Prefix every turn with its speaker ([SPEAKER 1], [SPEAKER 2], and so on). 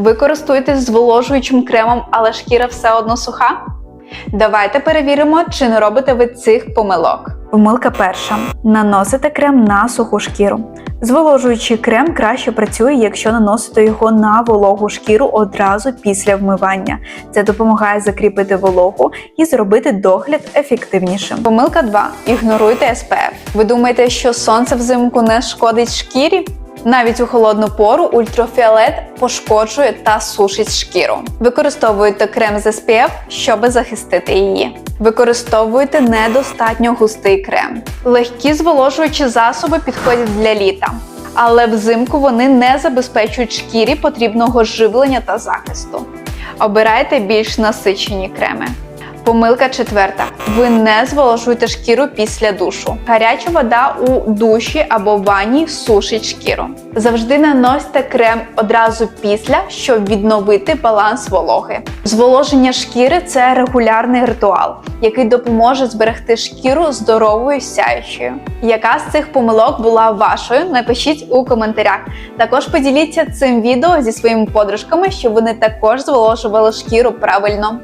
[SPEAKER 1] Ви користуєтесь зволожуючим кремом, але шкіра все одно суха? Давайте перевіримо, чи не робите ви цих помилок. Помилка перша: наносите крем на суху шкіру. Зволожуючий крем краще працює, якщо наносити його на вологу шкіру одразу після вмивання. Це допомагає закріпити вологу і зробити догляд ефективнішим. Помилка 2. Ігноруйте SPF. Ви думаєте, що сонце взимку не шкодить шкірі? Навіть у холодну пору ультрафіолет пошкоджує та сушить шкіру. Використовуйте крем з SPF, щоб захистити її. Використовуйте недостатньо густий крем. Легкі зволожуючі засоби підходять для літа, але взимку вони не забезпечують шкірі потрібного живлення та захисту. Обирайте більш насичені креми. Помилка четверта. Ви не зволожуєте шкіру після душу. Гаряча вода у душі або ванні сушить шкіру. Завжди наносьте крем одразу після, щоб відновити баланс вологи. Зволоження шкіри це регулярний ритуал, який допоможе зберегти шкіру здоровою сяючою. Яка з цих помилок була вашою? Напишіть у коментарях. Також поділіться цим відео зі своїми подружками, щоб вони також зволожували шкіру правильно.